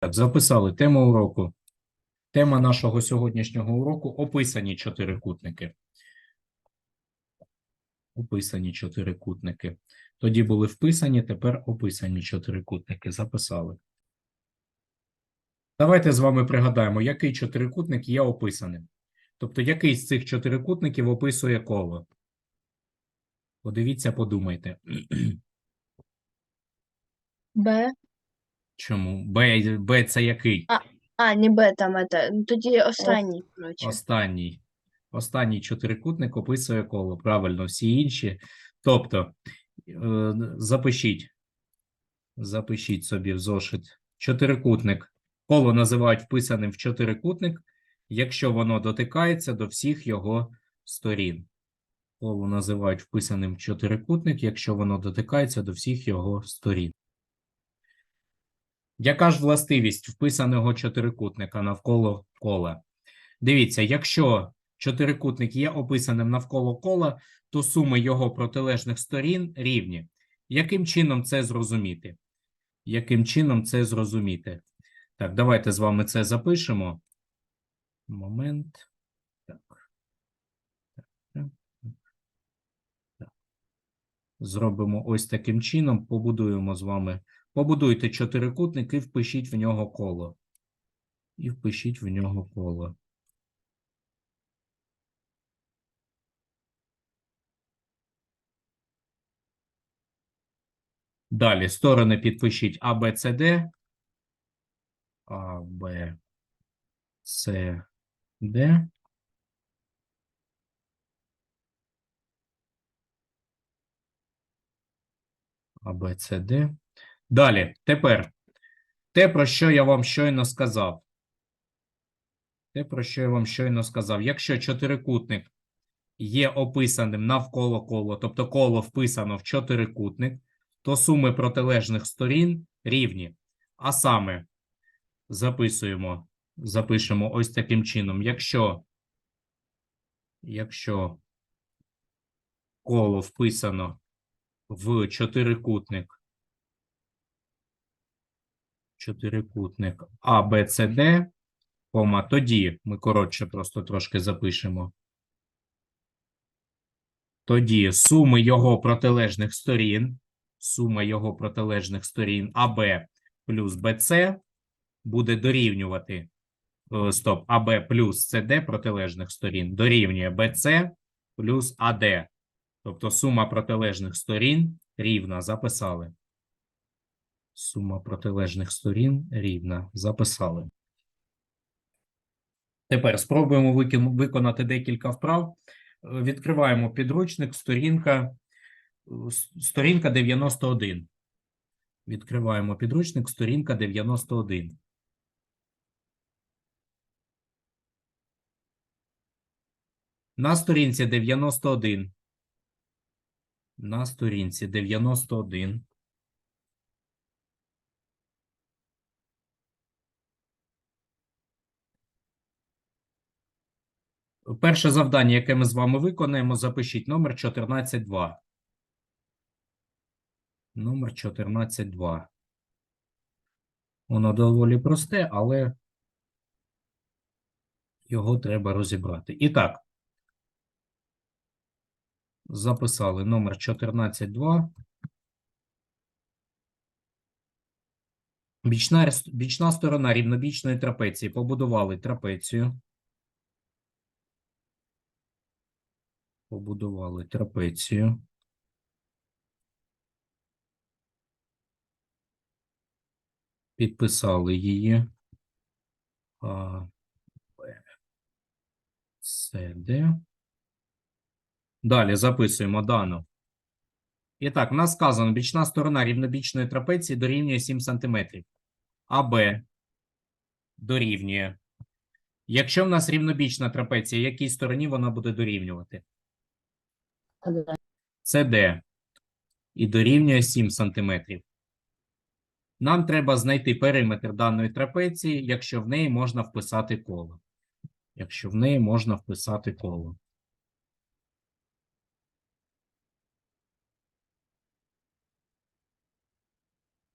Так, записали тему уроку. Тема нашого сьогоднішнього уроку описані чотирикутники. Описані чотирикутники. Тоді були вписані, тепер описані чотирикутники. Записали. Давайте з вами пригадаємо, який чотирикутник є описаним. Тобто, який з цих чотирикутників описує коло. Подивіться, подумайте. Б. Чому? Б, Б це який? А, не Б там это. Тоді останній, коротше. Останній. Останній чотирикутник описує коло. Правильно, всі інші. Тобто, е, запишіть. Запишіть собі в зошит. Чотирикутник. Коло називають вписаним в чотирикутник, якщо воно дотикається до всіх його сторін. Коло називають вписаним в чотирикутник, якщо воно дотикається до всіх його сторін. Яка ж властивість вписаного чотирикутника навколо кола? Дивіться, якщо чотирикутник є описаним навколо кола, то суми його протилежних сторін рівні. Яким чином це зрозуміти? Яким чином це зрозуміти? Так, давайте з вами це запишемо. Момент. Так. Зробимо ось таким чином. Побудуємо з вами. Побудуйте чотирикутник і впишіть в нього коло. І впишіть в нього коло. Далі сторони підпишіть А, Б, С, Д. А, Б, С, Д. А, Б, С, Д. Далі, тепер те, про що я вам щойно сказав. Те, про що я вам щойно сказав. Якщо чотирикутник є описаним навколо коло, тобто коло вписано в чотирикутник, то суми протилежних сторін рівні. А саме записуємо, запишемо ось таким чином. Якщо, якщо коло вписано в чотирикутник, чотирикутник А, Б, С, Д, кома, тоді ми коротше просто трошки запишемо. Тоді суми його протилежних сторін, сума його протилежних сторін АБ плюс БЦ буде дорівнювати, е, стоп, АБ плюс СД протилежних сторін дорівнює БЦ плюс АД. Тобто сума протилежних сторін рівна. Записали. Сума протилежних сторін рівна. Записали. Тепер спробуємо виконати декілька вправ. Е, Відкриваємо підручник, сторінка, е, сторінка 91. Відкриваємо підручник, сторінка 91. На сторінці 91. На сторінці 91. Перше завдання, яке ми з вами виконаємо, запишіть номер 14.2. Номер 14.2. Воно доволі просте, але його треба розібрати. І так. Записали номер 14.2. Бічна, бічна сторона рівнобічної трапеції. Побудували трапецію. Побудували трапецію. Підписали її. А, Б, С. Далі записуємо дану. І так, в нас сказано, бічна сторона рівнобічної трапеції дорівнює 7 см. АБ дорівнює. Якщо в нас рівнобічна трапеція, якій стороні вона буде дорівнювати? СД і дорівнює 7 см. Нам треба знайти периметр даної трапеції, якщо в неї можна вписати коло. Якщо в неї можна вписати коло.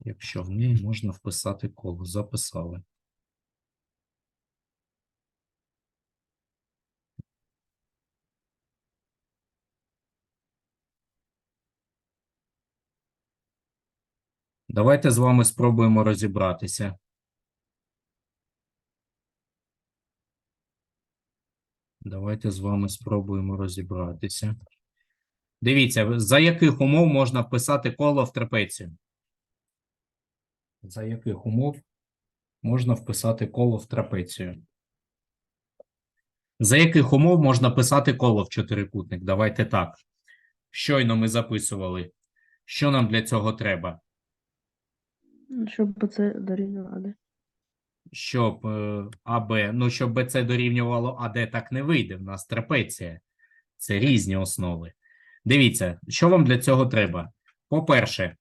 Якщо в ній можна вписати коло, записали. Давайте з вами спробуємо розібратися. Давайте з вами спробуємо розібратися. Дивіться, за яких умов можна вписати коло в трапецію? За яких умов можна вписати коло в трапецію? За яких умов можна писати коло в чотирикутник? Давайте так. Щойно ми записували. Що нам для цього треба? Щоб це дорівнювати. Щоб е, АБ, ну, щоб БЦ дорівнювало АД, так не вийде. В нас трапеція. Це різні основи. Дивіться, що вам для цього треба? По-перше,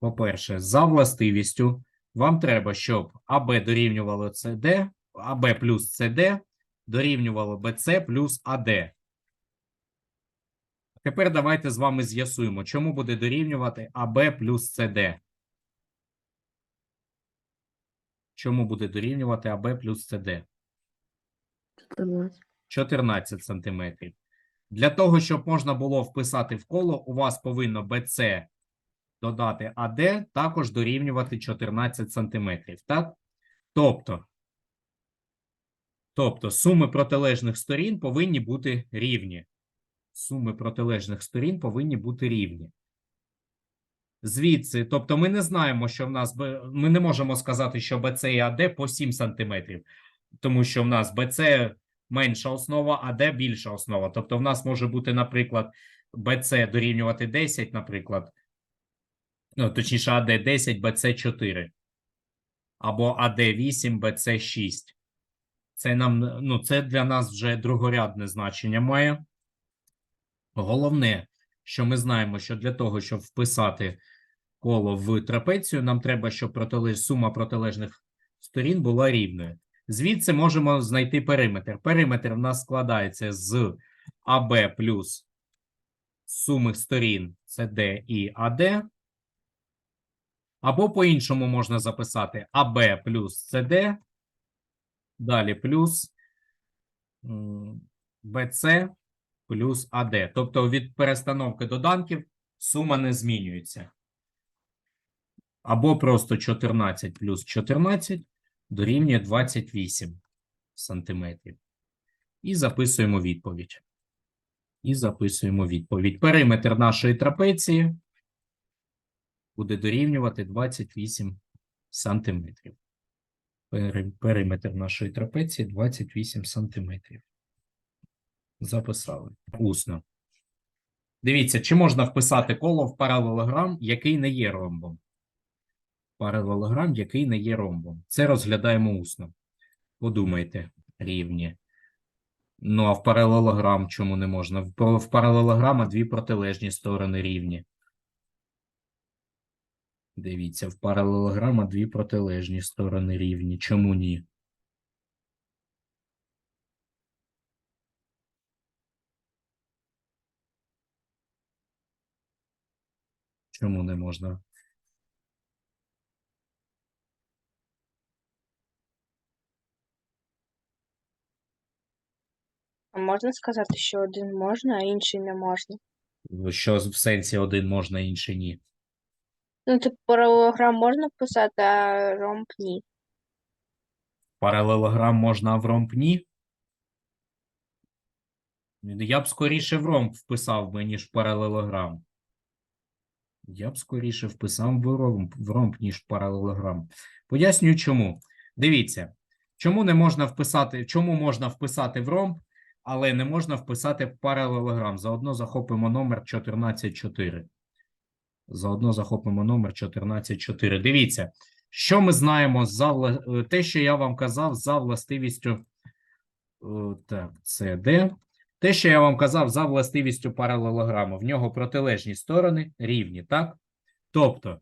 по-перше, за властивістю вам треба, щоб АБ дорівнювало СД, АБ плюс СД дорівнювало БЦ плюс АД. Тепер давайте з вами з'ясуємо, чому буде дорівнювати АБ плюс СД. Чому буде дорівнювати АБ плюс СД? 14. 14 сантиметрів. Для того, щоб можна було вписати в коло, у вас повинно BC додати AD також дорівнювати 14 сантиметрів. Так? Тобто, тобто суми протилежних сторін повинні бути рівні. Суми протилежних сторін повинні бути рівні. Звідси, тобто ми не знаємо, що в нас, ми не можемо сказати, що BC і AD по 7 сантиметрів, тому що в нас BC менша основа, а де більша основа. Тобто в нас може бути, наприклад, BC дорівнювати 10, наприклад, ну, точніше, AD 10, BC 4. Або AD 8, BC 6. Це нам, ну, це для нас вже другорядне значення має. Головне, що ми знаємо, що для того, щоб вписати коло в трапецію, нам треба, щоб протилеж... сума протилежних сторін була рівною. Звідси можемо знайти периметр. Периметр в нас складається з АБ плюс суми сторін CD і AD. Або по-іншому можна записати АБ плюс CD, далі плюс BC плюс AD. Тобто від перестановки доданків сума не змінюється. Або просто 14 плюс 14 дорівнює 28 сантиметрів. І записуємо відповідь. І записуємо відповідь. Периметр нашої трапеції буде дорівнювати 28 сантиметрів. Периметр нашої трапеції 28 сантиметрів. Записали. Усно. Дивіться, чи можна вписати коло в паралелограм, який не є ромбом паралелограм, який не є ромбом. Це розглядаємо усно. Подумайте, рівні. Ну, а в паралелограм чому не можна? В, паралелограма дві протилежні сторони рівні. Дивіться, в паралелограма дві протилежні сторони рівні. Чому ні? Чому не можна? А можна сказати, що один можна, а інший не можна? Що в сенсі один можна, інший ні? Ну, типу, паралелограм можна писати, а ромб ні. Паралелограм можна, а в ромб ні? Я б скоріше в ромб вписав би, ніж в паралелограм. Я б скоріше вписав в ромб, в ромб, ніж паралелограм. Пояснюю чому. Дивіться, чому не можна вписати, чому можна вписати в ромб, але не можна вписати в паралелограм. Заодно захопимо номер 144. Заодно захопимо номер 144. Дивіться, що ми знаємо за е, те, що я вам казав за властивістю. е, Так, це де? Те, що я вам казав за властивістю паралелограму. В нього протилежні сторони рівні, так? Тобто,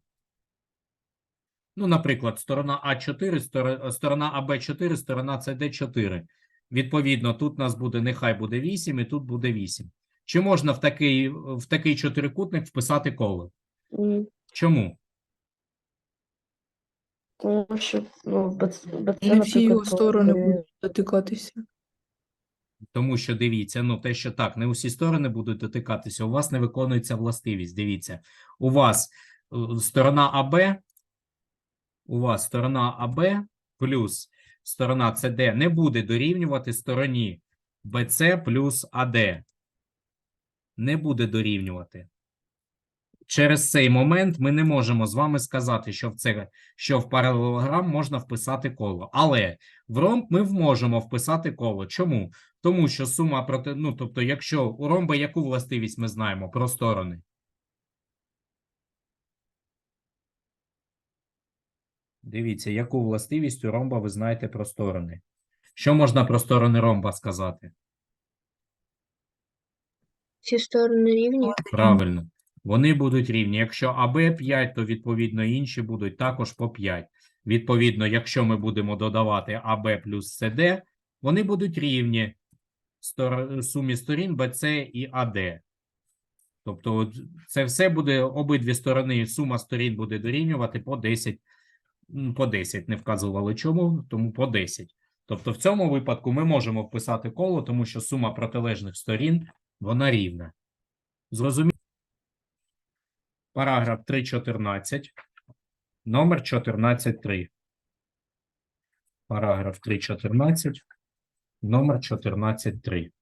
ну, наприклад, сторона А4, стор- сторона АБ4, сторона СД4. Відповідно, тут у нас буде, нехай буде 8, і тут буде 8. Чи можна в такий, в такий чотирикутник вписати коло? Ні. Чому? Тому що ну, БЦ, БЦ Не всі його наприклад, сторони коли- будуть дотикатися. Тому що дивіться, ну те, що так, не усі сторони будуть дотикатися. У вас не виконується властивість. Дивіться, у вас е, сторона АБ, у вас сторона АБ плюс сторона СД не буде дорівнювати стороні БЦ плюс АД. Не буде дорівнювати. Через цей момент ми не можемо з вами сказати, що в це що в паралелограм можна вписати коло. Але в ромб ми можемо вписати коло. Чому? Тому що сума проти, ну тобто, якщо у ромба яку властивість ми знаємо про сторони? Дивіться, яку властивість у ромба ви знаєте про сторони. Що можна про сторони ромба сказати? Всі сторони рівні. Правильно. Вони будуть рівні. Якщо АБ 5, то відповідно інші будуть також по 5. Відповідно, якщо ми будемо додавати АБ плюс СД, вони будуть рівні сумі сторін БЦ і АД. Тобто це все буде обидві сторони, сума сторін буде дорівнювати по 10, по 10 не вказували чому, тому по 10. Тобто в цьому випадку ми можемо вписати коло, тому що сума протилежних сторін вона рівна. Зрозуміло? Параграф 3.14, номер 14.3. Параграф 3.14, номер 14.3.